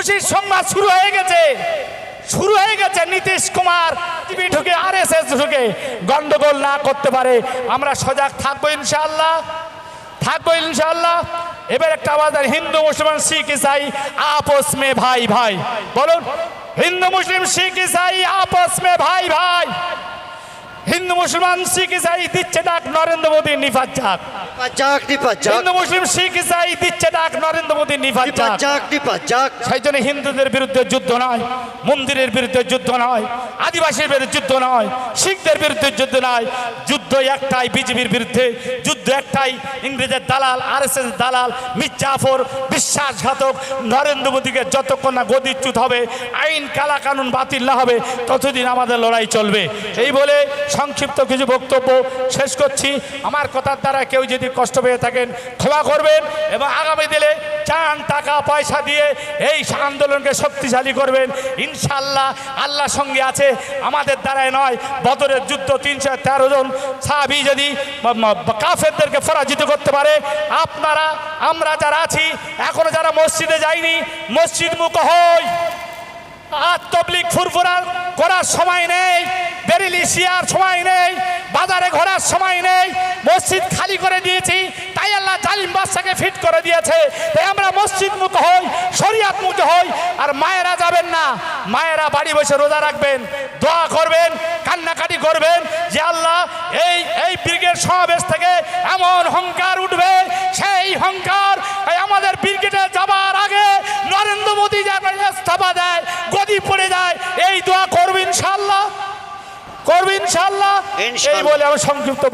খুশির সংবাদ শুরু হয়ে গেছে। শুরু হয়ে গেছে নীতিশ কুমার। টিভি ঢুকে আর এস এস ঢুকে। গন্ডগোল না করতে পারে। আমরা সজাগ থাকব ইনশাআল্লাহ। থাকব ইনশাআল্লাহ। এবার একটা আওয়াজ হিন্দু মুসলমান শিখ ইসাই, আপস মে ভাই ভাই। বলুন, হিন্দু মুসলিম শিখ ইসাই, আপস মে ভাই ভাই। হিন্দু মুসলমান শিখ ইসাই দিচ্ছে ডাক নরেন্দ্র মোদী নিফাত যাক হিন্দু মুসলিম শিখ ইসাই দিচ্ছে ডাক নরেন্দ্র মোদী নিফাত যাক নিপাচাক নিপাচাক সেই জন্য হিন্দুদের বিরুদ্ধে যুদ্ধ নয় মন্দিরের বিরুদ্ধে যুদ্ধ নয় আদিবাসীর বিরুদ্ধে যুদ্ধ নয় শিখদের বিরুদ্ধে যুদ্ধ নয় যুদ্ধ একটাই বিজেপির বিরুদ্ধে যুদ্ধ একটাই ইংরেজের দালাল আর এস দালাল মির্জাফর বিশ্বাসঘাতক নরেন্দ্র মোদীকে যতক্ষণ না গদিচ্যুত হবে আইন কালা কানুন বাতিল না হবে ততদিন আমাদের লড়াই চলবে। এই বলে সংক্ষিপ্ত কিছু বক্তব্য শেষ করছি। আমার কথার দ্বারা কেউ যদি কষ্ট পেয়ে থাকেন, ক্ষমা করবেন এবং আগামী দিনে চান, টাকা, পয়সা দিয়ে এই আন্দোলনকে শক্তিশালী করবেন। ইনশাল্লাহ আল্লাহ সঙ্গে আছে, আমাদের দ্বারাই নয়, বদরের যুদ্ধ তিনশো তেরো জন সাহাবি যদি কাফেরদেরকে পরাজিত করতে পারে, আপনারা, আমরা যারা আছি, এখনও যারা মসজিদে যাইনি, মসজিদ মুখ হই। আর তবলিক ফুরফুরা করার সময় নেই, বেরিলি শিয়ার সময় নেই, বাজারে ঘোরার সময় নেই, মসজিদ খালি করে দিয়েছি, তাই আল্লাহ জালিম বাদশাকে ফিট করে দিয়েছে। তাই আমরা মসজিদ মুখ হই, শরিয়াত মুখ হই, আর মায়েরা যাবেন না, মায়েরা বাড়ি বসে রোজা রাখবেন, দোয়া করবেন, কান্নাকাটি করবেন যে আল্লাহ এই এই ব্রিগেড সমাবেশ থেকে এমন হংকার উঠবে, সেই হংকার ইনশাল্লাহ এই বলে আমি সংক্ষিপ্ত